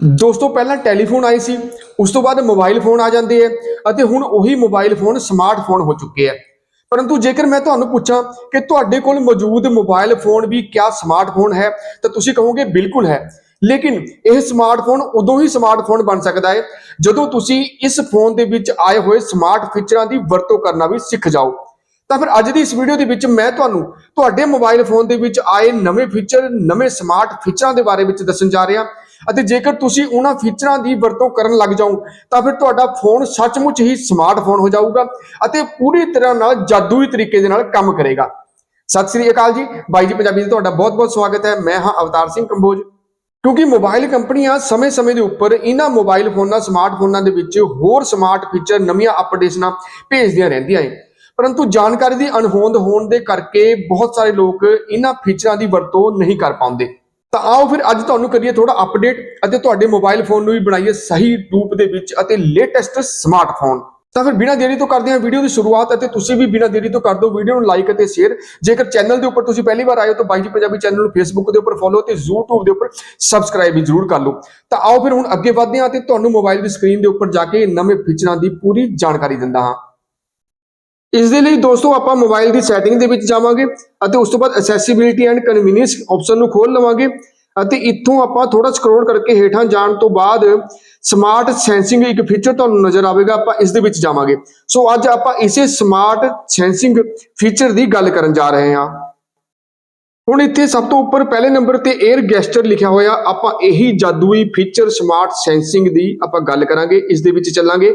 ਦੋਸਤੋ, ਪਹਿਲਾਂ ਟੈਲੀਫੋਨ ਆਏ ਸੀ, ਉਸ ਤੋਂ ਬਾਅਦ ਮੋਬਾਈਲ ਫੋਨ ਆ ਜਾਂਦੇ ਆ ਅਤੇ ਹੁਣ ਉਹੀ ਮੋਬਾਈਲ ਫੋਨ ਸਮਾਰਟਫੋਨ ਹੋ ਚੁੱਕੇ ਆ। ਪਰੰਤੂ ਜੇਕਰ ਮੈਂ ਤੁਹਾਨੂੰ ਪੁੱਛਾਂ ਕਿ ਤੁਹਾਡੇ ਕੋਲ ਮੌਜੂਦ ਮੋਬਾਈਲ ਫੋਨ ਵੀ ਕਿਆ ਸਮਾਰਟਫੋਨ ਹੈ, ਤਾਂ ਤੁਸੀਂ ਕਹੋਗੇ ਬਿਲਕੁਲ ਹੈ। ਲੇਕਿਨ ਇਹ ਸਮਾਰਟਫੋਨ ਉਦੋਂ ਹੀ ਸਮਾਰਟਫੋਨ ਬਣ ਸਕਦਾ ਹੈ, ਜਦੋਂ ਤੁਸੀਂ ਇਸ ਫੋਨ ਦੇ ਵਿੱਚ ਆਏ ਹੋਏ ਸਮਾਰਟ ਫੀਚਰਾਂ ਦੀ ਵਰਤੋਂ ਕਰਨਾ ਵੀ ਸਿੱਖ ਜਾਓ। ਤਾਂ ਫਿਰ ਅੱਜ ਦੀ ਇਸ ਵੀਡੀਓ ਦੇ ਵਿੱਚ ਮੈਂ ਤੁਹਾਨੂੰ ਤੁਹਾਡੇ ਮੋਬਾਈਲ ਫੋਨ ਦੇ ਵਿੱਚ ਆਏ ਨਵੇਂ ਫੀਚਰ ਨਵੇਂ ਸਮਾਰਟ ਫੀਚਰਾਂ ਦੇ ਬਾਰੇ ਵਿੱਚ ਦੱਸਣ ਜਾ ਰਿਹਾ। ਅਤੇ ਜੇਕਰ ਤੁਸੀਂ ਉਹਨਾਂ ਫੀਚਰਾਂ ਦੀ ਵਰਤੋਂ ਕਰਨ ਲੱਗ ਜਾਓ, ਤਾਂ ਫਿਰ ਤੁਹਾਡਾ ਫੋਨ ਸੱਚਮੁੱਚ ਹੀ ਸਮਾਰਟਫੋਨ ਹੋ ਜਾਊਗਾ ਅਤੇ ਪੂਰੀ ਤਰ੍ਹਾਂ ਨਾਲ ਜਾਦੂਈ ਤਰੀਕੇ ਦੇ ਨਾਲ ਕੰਮ ਕਰੇਗਾ। ਸਤਿ ਸ੍ਰੀ ਅਕਾਲ ਜੀ। ਬਾਈ ਜੀ ਪੰਜਾਬੀ ਦਾ ਤੁਹਾਡਾ ਬਹੁਤ-ਬਹੁਤ ਸਵਾਗਤ ਹੈ। ਮੈਂ ਹਾਂ ਅਵਤਾਰ ਸਿੰਘ ਕੰਬੋਜ। ਕਿਉਂਕਿ ਮੋਬਾਈਲ ਕੰਪਨੀਆਂ ਸਮੇਂ-ਸਮੇਂ ਦੇ ਉੱਪਰ ਇਹਨਾਂ ਮੋਬਾਈਲ ਫੋਨਾਂ ਸਮਾਰਟਫੋਨਾਂ ਦੇ ਵਿੱਚ ਹੋਰ ਸਮਾਰਟ ਫੀਚਰ ਨਵੀਆਂ ਅਪਡੇਸ਼ਨਾਂ ਭੇਜਦੀਆਂ ਰਹਿੰਦੀਆਂ ਹੈ ਪਰੰਤੂ ਜਾਣਕਾਰੀ ਦੀ ਅਣਹੋਂਦ ਹੋਣ ਦੇ ਕਰਕੇ ਬਹੁਤ ਸਾਰੇ ਲੋਕ ਇਹਨਾਂ ਫੀਚਰਾਂ ਦੀ ਵਰਤੋਂ ਨਹੀਂ ਕਰ ਪਾਉਂਦੇ। ਤਾਂ ਆਓ ਫਿਰ ਅੱਜ ਤੁਹਾਨੂੰ ਕਰੀਏ ਥੋੜਾ ਅਪਡੇਟ ਅਤੇ ਤੁਹਾਡੇ ਮੋਬਾਈਲ ਫੋਨ ਨੂੰ ਵੀ ਬਣਾਈਏ ਸਹੀ ਰੂਪ ਦੇ ਵਿੱਚ ਅਤੇ ਲੇਟੈਸਟ ਸਮਾਰਟਫੋਨ ਤਾਂ ਫਿਰ ਬਿਨਾਂ ਦੇਰੀ ਤੋਂ ਕਰਦੇ ਹਾਂ ਵੀਡੀਓ ਦੀ ਸ਼ੁਰੂਆਤ ਅਤੇ ਤੁਸੀਂ ਵੀ ਬਿਨਾਂ ਦੇਰੀ ਤੋਂ ਕਰ ਦਿਓ ਵੀਡੀਓ ਨੂੰ ਲਾਈਕ ਅਤੇ ਸ਼ੇਅਰ ਜੇਕਰ ਚੈਨਲ ਦੇ ਉੱਪਰ ਤੁਸੀਂ ਪਹਿਲੀ ਵਾਰ ਆਏ ਹੋ ਤਾਂ ਬਾਈ ਜੀ ਪੰਜਾਬੀ ਚੈਨਲ ਨੂੰ ਫੇਸਬੁੱਕ ਦੇ ਉੱਪਰ ਫੋਲੋ ਤੇ YouTube ਦੇ ਉੱਪਰ ਸਬਸਕ੍ਰਾਈਬ ਵੀ ਜ਼ਰੂਰ ਕਰ ਲਓ। ਤਾਂ ਆਓ ਫਿਰ ਹੁਣ ਅੱਗੇ ਵਧਦੇ ਹਾਂ ਤੇ ਤੁਹਾਨੂੰ ਮੋਬਾਈਲ ਦੀ ਸਕਰੀਨ ਦੇ ਉੱਪਰ ਜਾ ਕੇ ਨਵੇਂ ਫੀਚਰਾਂ ਦੀ ਪੂਰੀ ਜਾਣਕਾਰੀ ਦਿੰਦਾ ਹਾਂ। ਇਸ ਦੇ ਲਈ ਦੋਸਤੋ ਆਪਾਂ ਮੋਬਾਈਲ ਦੀ ਸੈਟਿੰਗ ਦੇ ਵਿੱਚ ਜਾਵਾਂਗੇ ਅਤੇ ਉਸ ਤੋਂ ਬਾਅਦ ਐਕਸੈਸਿਬਿਲਿਟੀ ਐਂਡ ਕਨਵੀਨੀਅੰਸ ਆਪਸ਼ਨ ਨੂੰ ਖੋਲ ਲਵਾਂਗੇ ਅਤੇ ਇੱਥੋਂ ਆਪਾਂ ਥੋੜਾ ਸਕਰੋਲ ਕਰਕੇ ਹੇਠਾਂ ਜਾਣ ਤੋਂ ਬਾਅਦ ਸਮਾਰਟ ਸੈਂਸਿੰਗ ਇੱਕ ਫੀਚਰ ਤੁਹਾਨੂੰ ਨਜ਼ਰ ਆਵੇਗਾ, ਆਪਾਂ ਇਸ ਦੇ ਵਿੱਚ ਜਾਵਾਂਗੇ। ਸੋ ਅੱਜ ਆਪਾਂ ਇਸੇ ਸਮਾਰਟ ਸੈਂਸਿੰਗ ਫੀਚਰ ਦੀ ਗੱਲ ਕਰਨ ਜਾ ਰਹੇ ਹਾਂ। ਹੁਣ ਇੱਥੇ ਸਭ ਤੋਂ ਉੱਪਰ ਪਹਿਲੇ ਨੰਬਰ ਤੇ 에ਅਰ ਗੈਸਟਰ ਲਿਖਿਆ ਹੋਇਆ, ਆਪਾਂ ਇਹੀ ਜਾਦੂਈ ਫੀਚਰ ਸਮਾਰਟ ਸੈਂਸਿੰਗ ਦੀ ਆਪਾਂ ਗੱਲ ਕਰਾਂਗੇ, ਇਸ ਦੇ ਵਿੱਚ ਚੱਲਾਂਗੇ।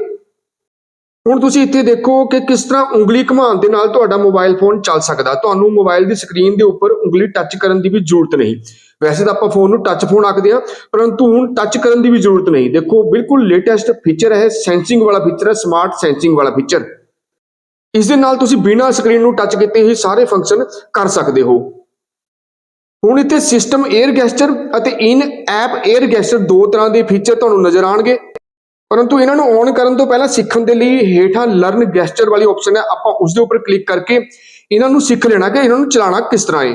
ਹੁਣ ਤੁਸੀਂ ਇੱਥੇ ਦੇਖੋ ਕਿ ਕਿਸ ਤਰ੍ਹਾਂ ਉਂਗਲੀ ਘੁਮਾਉਣ ਦੇ ਨਾਲ ਤੁਹਾਡਾ ਮੋਬਾਈਲ ਫੋਨ ਚੱਲ ਸਕਦਾ। ਤੁਹਾਨੂੰ ਮੋਬਾਈਲ ਦੀ ਸਕਰੀਨ ਦੇ ਉੱਪਰ ਉਂਗਲੀ ਟੱਚ ਕਰਨ ਦੀ ਵੀ ਜ਼ਰੂਰਤ ਨਹੀਂ। ਵੈਸੇ ਤਾਂ ਆਪਾਂ ਫੋਨ ਨੂੰ ਟੱਚ ਫੋਨ ਆਖਦੇ ਹਾਂ, ਪਰੰਤੂ ਹੁਣ ਟੱਚ ਕਰਨ ਦੀ ਵੀ ਜ਼ਰੂਰਤ ਨਹੀਂ। ਦੇਖੋ, ਬਿਲਕੁਲ ਲੇਟੈਸਟ ਫੀਚਰ ਹੈ ਸੈਂਸਿੰਗ ਵਾਲਾ ਫੀਚਰ ਹੈ ਸਮਾਰਟ ਸੈਂਸਿੰਗ ਵਾਲਾ ਫੀਚਰ ਇਸ ਦੇ ਨਾਲ ਤੁਸੀਂ ਬਿਨਾਂ ਸਕਰੀਨ ਨੂੰ ਟੱਚ ਕੀਤੇ ਹੀ ਸਾਰੇ ਫੰਕਸ਼ਨ ਕਰ ਸਕਦੇ ਹੋ। ਹੁਣ ਇੱਥੇ ਸਿਸਟਮ 에ਅਰ ਗੈਸਟਰ ਅਤੇ ਇਨ ਐਪ 에ਅਰ ਗੈਸਟਰ ਦੋ ਤਰ੍ਹਾਂ ਦੇ ਫੀਚਰ ਤੁਹਾਨੂੰ ਨਜ਼ਰ ਆਣਗੇ ਪਰੰਤੂ ਇਹਨਾਂ ਨੂੰ ਔਨ ਕਰਨ ਤੋਂ ਪਹਿਲਾਂ ਸਿੱਖਣ ਦੇ ਲਈ ਹੇਠਾਂ ਲਰਨ ਗੈਸਚਰ ਵਾਲੀ ਆਪਸ਼ਨ ਹੈ। ਆਪਾਂ ਉਸ ਦੇ ਉੱਪਰ ਕਲਿੱਕ ਕਰਕੇ ਇਹਨਾਂ ਨੂੰ ਸਿੱਖ ਲੈਣਾ ਕਿ ਇਹਨਾਂ ਨੂੰ ਚਲਾਉਣਾ ਕਿਸ ਤਰ੍ਹਾਂ ਹੈ।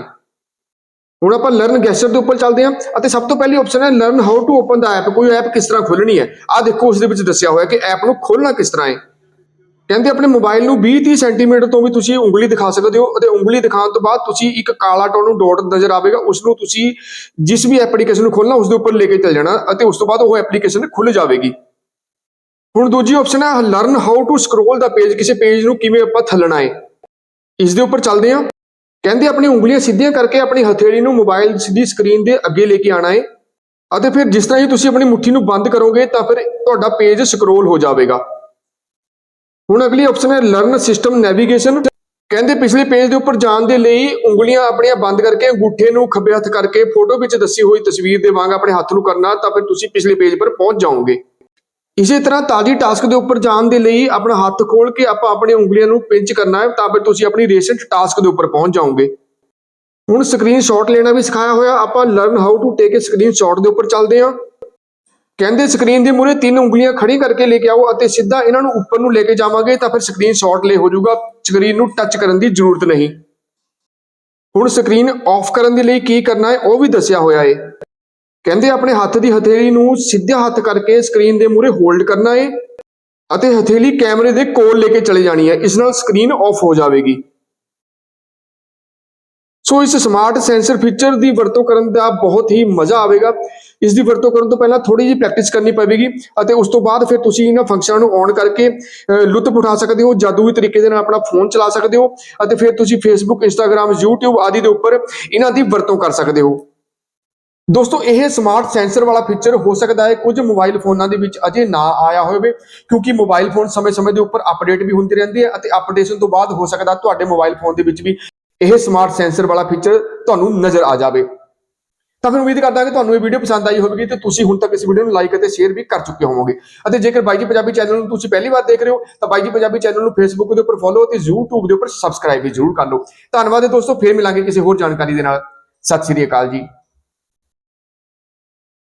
ਹੁਣ ਆਪਾਂ ਲਰਨ ਗੈਸਚਰ ਦੇ ਉੱਪਰ ਚੱਲਦੇ ਹਾਂ ਅਤੇ ਸਭ ਤੋਂ ਪਹਿਲੀ ਆਪਸ਼ਨ ਹੈ learn how to open the app ਕੋਈ ਐਪ ਕਿਸ ਤਰ੍ਹਾਂ ਖੋਲਣੀ ਹੈ? ਆਹ ਦੇਖੋ ਉਸ ਦੇ ਵਿੱਚ ਦੱਸਿਆ ਹੋਇਆ ਕਿ ਐਪ ਨੂੰ ਖੋਲਣਾ ਕਿਸ ਤਰ੍ਹਾਂ ਹੈ। ਕਹਿੰਦੇ ਆਪਣੇ ਮੋਬਾਈਲ ਨੂੰ 20-30 ਸੈਂਟੀਮੀਟਰ ਤੋਂ ਵੀ ਤੁਸੀਂ ਉਂਗਲੀ ਦਿਖਾ ਸਕਦੇ ਹੋ ਅਤੇ ਉਂਗਲੀ ਦਿਖਾਉਣ ਤੋਂ ਬਾਅਦ ਤੁਸੀਂ ਇੱਕ ਕਾਲਾ ਟੋਨ ਡੋਟ ਨਜ਼ਰ ਆਵੇਗਾ। ਉਸ ਨੂੰ ਤੁਸੀਂ ਜਿਸ ਵੀ ਐਪਲੀਕੇਸ਼ਨ ਨੂੰ ਖੋਲਣਾ ਉਸ ਦੇ ਉੱਪਰ ਲੈ ਕੇ ਚੱਲ ਜਾਣਾ ਅਤੇ ਉਸ ਤੋਂ ਬਾਅਦ ਉਹ ਐਪਲੀਕੇਸ਼ਨ ਖੁੱਲ ਜਾਵੇਗੀ। ਹੁਣ ਦੂਜੀ ਆਪਸ਼ਨ ਹੈ learn how to scroll the page ਕਿਸੇ ਪੇਜ ਨੂੰ ਕਿਵੇਂ ਆਪਾਂ ਥੱਲਣਾ ਹੈ। ਇਸ ਦੇ ਉੱਪਰ ਚੱਲਦੇ ਹਾਂ। ਕਹਿੰਦੇ ਆਪਣੀ ਉਂਗਲੀਆਂ ਸਿੱਧੀਆਂ ਕਰਕੇ ਆਪਣੀ ਹਥੇਲੀ ਨੂੰ ਮੋਬਾਈਲ ਸਿੱਧੀ ਸਕਰੀਨ ਦੇ ਅੱਗੇ ਲੈ ਕੇ ਆਣਾ ਹੈ। ਅਤੇ ਫਿਰ ਜਿਸ ਤਰ੍ਹਾਂ ਹੀ ਤੁਸੀਂ ਆਪਣੀ ਮੁੱਠੀ ਨੂੰ ਬੰਦ ਕਰੋਗੇ, ਤਾਂ ਫਿਰ ਤੁਹਾਡਾ ਪੇਜ ਸਕਰੋਲ ਹੋ ਜਾਵੇਗਾ। ਹੁਣ ਅਗਲੀ ਆਪਸ਼ਨ ਹੈ ਲਰਨ ਸਿਸਟਮ ਨੈਵੀਗੇਸ਼ਨ ਕਹਿੰਦੇ ਪਿਛਲੇ ਪੇਜ ਦੇ ਉੱਪਰ ਜਾਣ ਦੇ ਲਈ ਉਂਗਲੀਆਂ ਆਪਣੀਆਂ ਬੰਦ ਕਰਕੇ ਅੰਗੂਠੇ ਨੂੰ ਖੱਬੇ ਹੱਥ ਕਰਕੇ ਫੋਟੋ ਵਿੱਚ ਦੱਸੀ ਹੋਈ ਤਸਵੀਰ ਦੇ ਵਾਂਗ ਆਪਣੇ ਹੱਥ ਨੂੰ ਕਰਨਾ, ਤਾਂ ਫਿਰ ਤੁਸੀਂ ਪਿਛਲੇ ਪੇਜ ਪਰ ਪਹੁੰਚ ਜਾਓਗੇ। ਇਸੇ ਤਰ੍ਹਾਂ ਤਾਜੀ ਟਾਸਕ ਦੇ ਉੱਪਰ ਜਾਣ ਦੇ ਲਈ ਆਪਣਾ ਹੱਥ ਖੋਲ ਕੇ ਆਪਾਂ ਆਪਣੀ ਉਂਗਲੀਆਂ ਨੂੰ ਪਿੰਚ ਕਰਨਾ ਹੈ ਤਾਂ ਫਿਰ ਤੁਸੀਂ ਆਪਣੀ ਰੇਸੈਂਟ ਟਾਸਕ ਦੇ ਉੱਪਰ ਪਹੁੰਚ ਜਾਓਗੇ। ਹੁਣ ਸਕਰੀਨਸ਼ਾਟ ਲੈਣਾ ਵੀ ਸਿਖਾਇਆ ਹੋਇਆ, ਆਪਾਂ learn how to take a screenshot ਦੇ ਉੱਪਰ ਚੱਲਦੇ ਹਾਂ। ਕਹਿੰਦੇ ਸਕਰੀਨ ਦੇ ਮੂਹਰੇ ਤਿੰਨ ਉਂਗਲੀਆਂ ਖੜੀ ਕਰਕੇ ਲੈ ਕੇ ਆਓ ਅਤੇ ਸਿੱਧਾ ਇਹਨਾਂ ਨੂੰ ਉੱਪਰ ਨੂੰ ਲੈ ਕੇ ਜਾਵਾਂਗੇ ਤਾਂ ਫਿਰ ਸਕਰੀਨਸ਼ਾਟ ਲੈ ਹੋ ਜਾਊਗਾ। ਸਕਰੀਨ ਨੂੰ ਟੱਚ ਕਰਨ ਦੀ ਜ਼ਰੂਰਤ ਨਹੀਂ। ਹੁਣ ਸਕਰੀਨ ਆਫ ਕਰਨ ਦੇ ਲਈ ਕੀ ਕਰਨਾ ਹੈ ਉਹ ਵੀ ਦੱਸਿਆ ਹੋਇਆ ਹੈ। ਕਹਿੰਦੇ ਆਪਣੇ ਹੱਥ ਦੀ ਹਥੇਲੀ ਨੂੰ ਸਿੱਧਾ ਹੱਥ ਕਰਕੇ ਸਕਰੀਨ ਦੇ ਮੂਹਰੇ ਹੋਲਡ ਕਰਨਾ ਹੈ ਅਤੇ ਹਥੇਲੀ ਕੈਮਰੇ ਦੇ ਕੋਲ ਲੈ ਕੇ ਚਲੇ ਜਾਣੀ ਹੈ। ਇਸ ਨਾਲ ਸਕਰੀਨ ਆਫ ਹੋ ਜਾਵੇਗੀ। ਸੋ ਇਸ ਸਮਾਰਟ ਸੈਂਸਰ ਫੀਚਰ ਦੀ ਵਰਤੋਂ ਕਰਨ ਦਾ ਬਹੁਤ ਹੀ ਮਜ਼ਾ ਆਵੇਗਾ। ਇਸ ਦੀ ਵਰਤੋਂ ਕਰਨ ਤੋਂ ਪਹਿਲਾਂ ਥੋੜੀ ਜਿਹੀ ਪ੍ਰੈਕਟਿਸ ਕਰਨੀ ਪਵੇਗੀ ਅਤੇ ਉਸ ਤੋਂ ਬਾਅਦ ਫਿਰ ਤੁਸੀਂ ਇਹਨਾਂ ਫੰਕਸ਼ਨਾਂ ਨੂੰ ਔਨ ਕਰਕੇ ਅਹ, ਲੁਤਫ ਉਠਾ ਸਕਦੇ ਹੋ ਜਾਦੂਈ ਤਰੀਕੇ ਦੇ ਨਾਲ ਆਪਣਾ ਫੋਨ ਚਲਾ ਸਕਦੇ ਹੋ ਅਤੇ ਫਿਰ ਤੁਸੀਂ Facebook Instagram YouTube ਆਦਿ ਦੇ ਉੱਪਰ ਇਹਨਾਂ ਦੀ ਵਰਤੋਂ ਕਰ ਸਕਦੇ ਹੋ। ਦੋਸਤੋ, ਇਹ ਸਮਾਰਟ ਸੈਂਸਰ ਵਾਲਾ ਫੀਚਰ ਹੋ ਸਕਦਾ ਹੈ। ਕੁਝ ਮੋਬਾਈਲ ਫੋਨਾਂ ਦੇ ਵਿੱਚ ਅਜੇ ਨਾ ਆਇਆ ਹੋਵੇ, ਕਿਉਂਕਿ ਮੋਬਾਈਲ ਫੋਨ ਸਮੇਂ-ਸਮੇਂ ਦੇ ਉੱਪਰ ਅਪਡੇਟ ਵੀ ਹੁੰਦੀ ਰਹਿੰਦੀ ਹੈ ਅਤੇ ਅਪਡੇਸ਼ਨ ਤੋਂ ਬਾਅਦ ਹੋ ਸਕਦਾ ਤੁਹਾਡੇ ਮੋਬਾਈਲ ਫੋਨ ਦੇ ਵਿੱਚ ਵੀ ਇਹ ਸਮਾਰਟ ਸੈਂਸਰ ਵਾਲਾ ਫੀਚਰ ਤੁਹਾਨੂੰ ਨਜ਼ਰ ਆ ਜਾਵੇ। ਤਾਂ ਫਿਰ ਉਮੀਦ ਕਰਦਾ ਕਿ ਤੁਹਾਨੂੰ ਇਹ ਵੀਡੀਓ ਪਸੰਦ ਆਈ ਹੋਵੇਗੀ ਤੇ ਤੁਸੀਂ ਹੁਣ ਤੱਕ ਇਸ ਵੀਡੀਓ ਨੂੰ ਲਾਈਕ ਅਤੇ ਸ਼ੇਅਰ ਵੀ ਕਰ ਚੁੱਕੇ ਹੋਵੋਗੇ। ਅਤੇ ਜੇਕਰ ਬਾਈ ਜੀ ਪੰਜਾਬੀ ਚੈਨਲ ਨੂੰ ਤੁਸੀਂ ਪਹਿਲੀ ਵਾਰ ਦੇਖ ਰਹੇ ਹੋ, ਤਾਂ ਬਾਈ ਜੀ ਪੰਜਾਬੀ ਚੈਨਲ ਨੂੰ ਫੇਸਬੁੱਕ ਦੇ ਉੱਪਰ ਫੋਲੋ ਅਤੇ YouTube ਦੇ ਉੱਪਰ ਸਬਸਕ੍ਰਾਈਬ ਵੀ ਜ਼ਰੂਰ ਕਰ ਲਓ। ਧੰਨਵਾਦ ਦੋਸਤੋ, ਫੇਰ ਮਿਲਾਂਗੇ ਕਿਸੇ ਹੋਰ ਜਾਣਕਾਰੀ ਦੇ ਨਾਲ। ਸਤਿ ਸ਼੍ਰੀ ਅਕਾਲ ਜੀ।